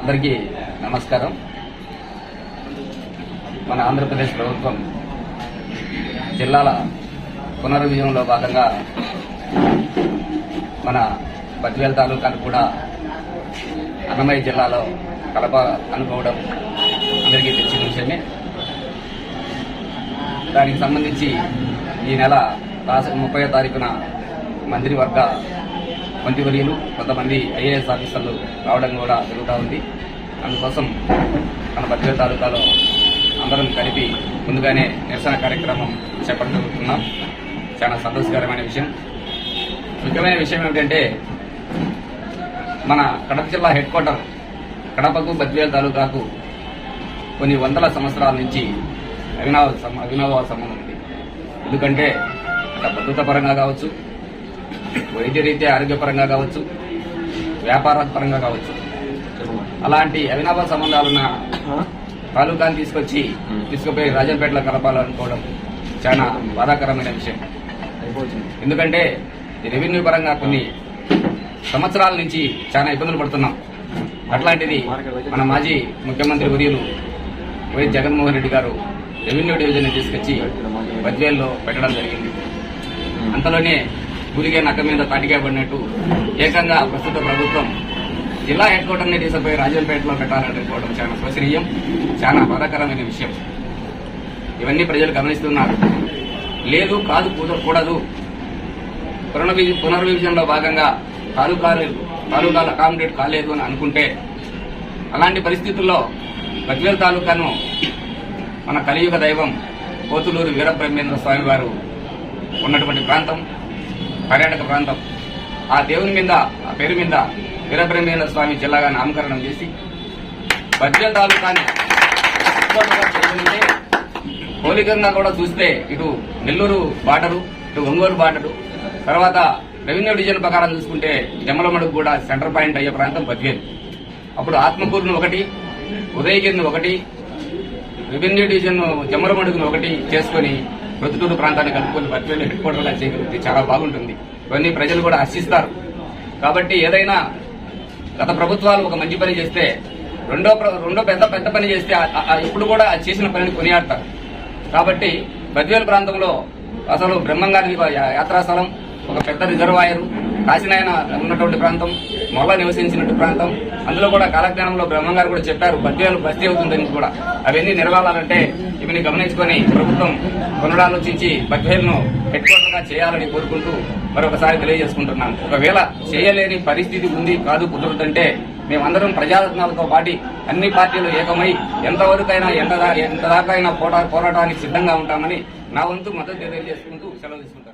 అందరికీ నమస్కారం. మన ఆంధ్రప్రదేశ్ ప్రభుత్వం జిల్లాల పునర్విజయంలో భాగంగా మన బద్వేల్ తాలూకాను కూడా అన్నమయ్య జిల్లాలో కలప అనుకోవడం అందరికీ తెచ్చిన విషయమే. దానికి సంబంధించి ఈ నెల రాష్ట్ర ముప్పై తారీఖున మంత్రివర్గ మంత్రివర్యులు కొంతమంది ఐఏఎస్ ఆఫీసర్లు రావడం కూడా జరుగుతూ ఉంది. అందుకోసం మన బద్వేల్ తాలూకాలో అందరం కలిపి ముందుగానే నిరసన కార్యక్రమం చేపట్టగలుగుతున్నాం చాలా సంతోషకరమైన విషయం. ముఖ్యమైన విషయం ఏమిటంటే మన కడప జిల్లా హెడ్ క్వార్టర్ కడపకు బద్వేల్ తాలూకాకు కొన్ని వందల సంవత్సరాల నుంచి అవినావ సం- అవినావ సంబంధం ఉంది. ఎందుకంటే అక్కడ భద్రత పరంగా కావచ్చు వైద్య రీత్యా ఆరోగ్యపరంగా కావచ్చు వ్యాపార పరంగా కావచ్చు. అలాంటి అవినాభ సంబంధాలున్న తాలూకాని తీసుకొచ్చి తీసుకుపోయి రాజంపేటలో కలపాలనుకోవడం చాలా బాధాకరమైన విషయం. ఎందుకంటే రెవెన్యూ పరంగా కొన్ని సంవత్సరాల నుంచి చాలా ఇబ్బందులు పడుతున్నాం. అట్లాంటిది మన మాజీ ముఖ్యమంత్రి వర్యులు వైఎస్ జగన్మోహన్ రెడ్డి గారు రెవెన్యూ డివిజన్ తీసుకొచ్చి బద్వేల్లో పెట్టడం జరిగింది. అంతలోనే గురిగే నక్క మీద తాటికాయ పడినట్టు ఏకంగా ప్రస్తుత ప్రభుత్వం జిల్లా హెడ్ క్వార్టర్ని తీసుకుపోయి రాజంపేటలో పెట్టాలనుకోవడం చాలా శోచనీయం చాలా బాధాకరమైన విషయం. ఇవన్నీ ప్రజలు గమనిస్తున్నారు. లేదు కాదు కూడ- కూడదు. పునర్వి పునర్విభజనలో భాగంగా తాలూకాలు తాలూకాలు అకామిడేట్ కాలేదు అని అనుకుంటే అలాంటి పరిస్థితుల్లో బద్వేల్ తాలూకాను మన కలియుగ దైవం కోతులూరు వీరబ్రహ్మేంద్ర స్వామి వారు ఉన్నటువంటి ప్రాంతం. పర్యాటక ప్రాంతం. ఆ దేవుని మీద ఆ పేరు మీద వీరబ్రహ్మేంద్ర స్వామి జిల్లాగా నామకరణం చేసి బద్వేల్ తాలూకాని చేసుకుంటే పోలికంగా కూడా చూస్తే ఇటు నెల్లూరు బాటరు ఇటు ఒంగోలు బాటరు తర్వాత రెవెన్యూ డివిజన్ ప్రకారం చూసుకుంటే జమ్మలమడుగు కూడా సెంటర్ పాయింట్ అయ్యే ప్రాంతం బద్వేలు అప్పుడు ఆత్మకూరును ఒకటి ఉదయగిరిని ఒకటి రెవెన్యూ డివిజన్ జమలమడుగును ఒకటి చేసుకొని ప్రొద్దుటూరు ప్రాంతాన్ని కలుపుకొని బద్వేలు హెడ్ క్వార్టర్గా చేయగలిగితే చాలా బాగుంటుంది. ఇవన్నీ ప్రజలు కూడా హర్షిస్తారు కాబట్టి ఏదైనా గత ప్రభుత్వాలు ఒక మంచి పని చేస్తే రెండో ప్ర- రెండో పెద్ద పెద్ద పని చేస్తే ఆ- ఇప్పుడు కూడా చేసిన పనిని కొనియాడతారు. కాబట్టి బద్వేలు ప్రాంతంలో అసలు బ్రహ్మంగారి యాత్రాస్థలం ఒక పెద్ద రిజర్వాయర్. కాశీనాయన ఉన్నటువంటి ప్రాంతం మొల్ల నివసించినట్టు ప్రాంతం. అందులో కూడా కాలజ్ఞానంలో బ్రహ్మంగారు కూడా చెప్పారు బద్వేలు బస్తీ అవుతుందని కూడా. అవన్నీ నిలవాలంటే ఇవన్నీ గమనించుకొని ప్రభుత్వం పునరాలోచించి బద్వేల్ను హెడ్ క్వార్టర్గా చేయాలని కోరుకుంటూ మరొకసారి తెలియజేసుకుంటున్నాను. ఒకవేళ చేయలేని పరిస్థితి ఉంది కాదు కుదరదంటే మేమందరం ప్రజారత్నాలతో పాటి అన్ని పార్టీలు ఏకమై ఎంతవరకైనా ఎంత ఎంత దాకా అయినా పోరాటానికి సిద్ధంగా ఉంటామని నా వంతు మద్దతు తెలియజేసుకుంటూ సెలవు తీసుకుంటాను